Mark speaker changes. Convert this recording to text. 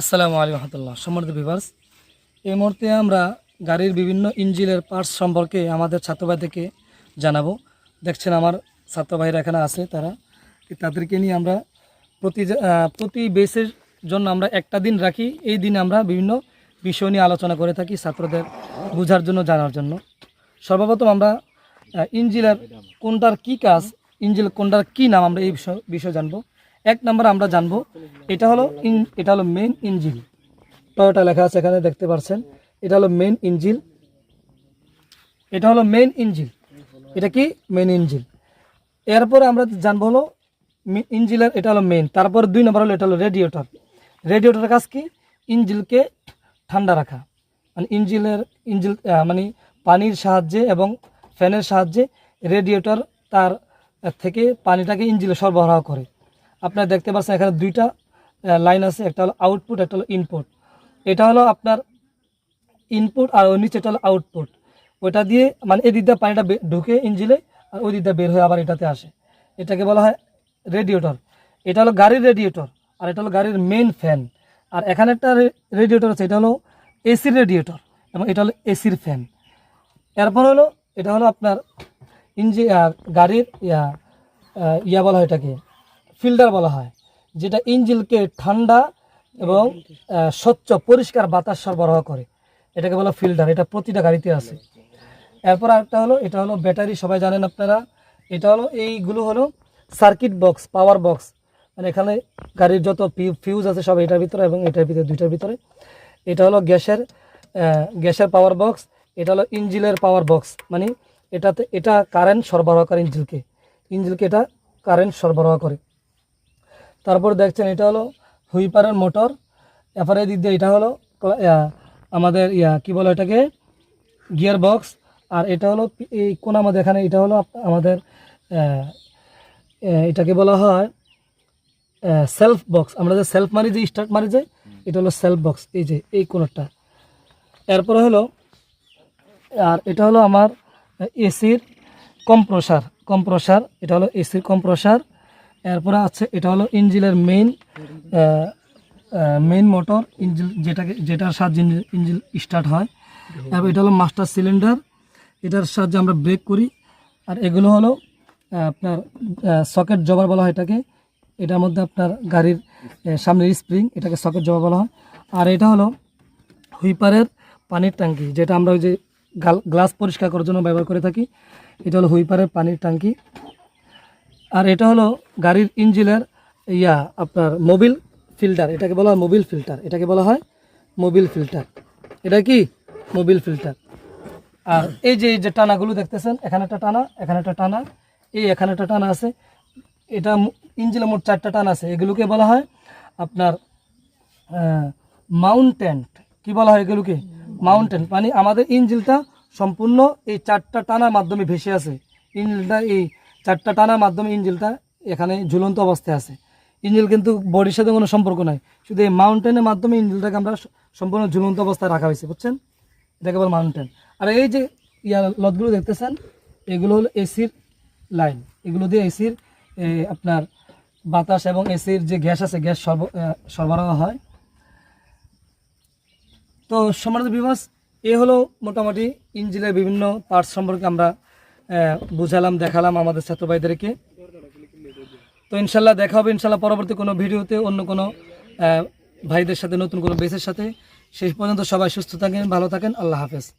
Speaker 1: আসসালামু আলাইকুম রহমতুল্লাহ। সম্মানিত বিভার্স এই মুহূর্তে আমরা গাড়ির বিভিন্ন ইঞ্জিনের পার্টস সম্পর্কে আমাদের ছাত্রভাইদেরকে জানাব। দেখছেন আমার ছাত্রভাইরা এখানে আছে তারা। তাদেরকে নিয়ে আমরা প্রতি প্রতি বেসের জন্য আমরা একটা দিন রাখি। এই দিন আমরা বিভিন্ন বিষয় নিয়ে আলোচনা করে থাকি ছাত্রদের বোঝার জন্য জানার জন্য। সর্বপ্রথম আমরা আহ, ইঞ্জিনের কোনটার কি কাজ ইঞ্জিল কোনটার কি নাম আমরা এই বিষয় বিষয় জানব। এক নম্বর আমরা জানব, এটা হলো ইন, এটা হলো মেন ইঞ্জিল টয়োটা লেখা আছে এখানে, দেখতে পাচ্ছেন এটা হলো মেন ইঞ্জিল এটা হলো মেন ইঞ্জিল এটা কি? মেন ইঞ্জিল এরপরে আমরা জানব হলো ইঞ্জিলের এটা হলো মেন তারপর দুই নম্বর হলো, এটা হলো রেডিয়েটর রেডিয়েটরের কাজ কি? ইঞ্জিলকে ঠান্ডা রাখা। মানে ইঞ্জিলের ইঞ্জিল মানে পানির সাহায্যে এবং ফ্যানের সাহায্যে রেডিয়েটর তার থেকে পানিটাকে ইঞ্জিলে সরবরাহ করে। আপনারা দেখতে পাচ্ছেন এখানে দুইটা লাইন আছে। একটা হলো আউটপুট একটা হলো ইনপুট এটা হলো আপনার ইনপুট আর ওই নিচেটা হলো আউটপুট ওটা দিয়ে মানে এই দিক দিয়ে পানিটা ঢুকে ইঞ্জিলে আর ওই দিক দিয়ে বের হয়ে আবার এটাতে আসে। এটাকে বলা হয় রেডিয়েটর এটা হলো গাড়ির রেডিয়েটর আর এটা হলো গাড়ির মেন ফ্যান আর এখানে একটা রেডিয়েটর আছে, এটা হলো এসির রেডিয়েটর এবং এটা হলো এসির ফ্যান এরপর হলো, এটা হলো আপনার ইঞ্জি গাড়ির ইয়া ইয়া বলা হয় এটাকে। ফিল্টার বলা হয় যেটা ইঞ্জিলকে ঠান্ডা এবং স্বচ্ছ পরিষ্কার বাতাস সরবরাহ করে। এটাকে বলা ফিল্টার এটা প্রতিটা গাড়িতে আছে। এরপর আরেকটা হলো এটা হলো ব্যাটারি সবাই জানেন আপনারা। এটা হলো এইগুলো হলো সার্কিট বক্স পাওয়ার বক্স। মানে এখানে গাড়ির যত ফিউজ আছে সব এটার ভিতরে এবং এটার ভিতরে দুইটার ভিতরে। এটা হলো গ্যাসের গ্যাসের পাওয়ার বক্স এটা হলো ইঞ্জিলের পাওয়ার বক্স। মানে এটাতে এটা কারেন্ট সরবরাহ করে ইঞ্জিলকে ইঞ্জিলকে এটা কারেন্ট সরবরাহ করে। তারপর দেখছেন এটা হলো হুইপারের মোটর। এরপরে দিক দিয়ে এটা হলো আমাদের ইয়া, কি বলে এটাকে গিয়ার বক্স আর এটা হলো এই কোন আমাদের এখানে এটা হলো আমাদের এটাকে বলা হয় সেলফ বক্স আমরা যে সেলফ মারি যে স্টার্ট মারি যে, এটা হলো সেলফ বক্স এই যে, এই কোনটা। এরপরে হলো, আর এটা হলো আমার এসির কম্প্রসার কম্প্রসার এটা হলো এসির কম্প্রসার এরপরে আছে, এটা হলো ইঞ্জিলের মেইন মেইন মোটর ইঞ্জিল যেটাকে, যেটার সাহায্যে ইঞ্জিল স্টার্ট হয়। তারপর এটা হলো মাস্টার সিলিন্ডার এটার সাহায্যে আমরা ব্রেক করি। আর এগুলো হলো, আপনার সকেট জবার বলা হয় এটাকে। এটার মধ্যে আপনার গাড়ির সামনের স্প্রিং এটাকে সকেট জবা বলা হয়। আর এটা হলো হুইপারের পানির ট্যাঙ্কি, যেটা আমরা ওই যে গাল- গ্লাস পরিষ্কার করার জন্য ব্যবহার করে থাকি। এটা হলো হুইপারের পানির ট্যাঙ্কি। আর এটা হলো গাড়ির ইঞ্জিনের ইয়া, আপনার মোবিল ফিল্টার, এটাকে বলা হয় মোবিল ফিল্টার, এটাকে বলা হয় মোবিল ফিল্টার। এটা কি? Mobil filter. আর এই যে এই যে টানাগুলো দেখতেছেন, এখানে একটা টানা, এখানে একটা টানা, এই এখানে একটা টানা আছে, এটা ইঞ্জিনে মোট চারটা টান আছে, এগুলোকে বলা হয় আপনার মাউন্টেন। কি বলা হয় এগুলোকে? মাউন্টেন। মানে আমাদের ইঞ্জিনটা সম্পূর্ণ এই চারটা টানার মাধ্যমে ভেসে আছে ইঞ্জিনটা এই চারটা টানার মাধ্যমে ইঞ্জিনটা এখানে ঝুলন্ত অবস্থায় আছে। ইঞ্জিল কিন্তু বডির সাথে কোনো সম্পর্ক নাই। শুধু এই মাউন্টেনের মাধ্যমে ইঞ্জিলটাকে আমরা সম্পূর্ণ ঝুলন্ত অবস্থায় রাখা হয়েছে, বুঝছেন? এটাকে বল মাউন্টেন। আর এই যে ইয়ার লতগুলো দেখতেছেন, এগুলো হলো এসির লাইন। এগুলো দিয়ে এসির আপনার বাতাস এবং এসির যে গ্যাস আছে, গ্যাস সরব- সরবরাহ হয়। তো সম্মানিত বিভাস এ হলো মোটামুটি ইঞ্জিনের বিভিন্ন পার্টস সম্পর্কে আমরা বুঝালাম, দেখালাম আমাদের ছাত্র ভাইদেরকে তো ইনশাল্লাহ দেখা হবে, ইনশাল্লাহ পরবর্তী কোনো ভিডিওতে অন্য কোনো ভাইদের সাথে, নতুন কোনো বেসের সাথে। শেষ পর্যন্ত সবাই সুস্থ থাকেন, ভালো থাকেন, আল্লাহ হাফেজ।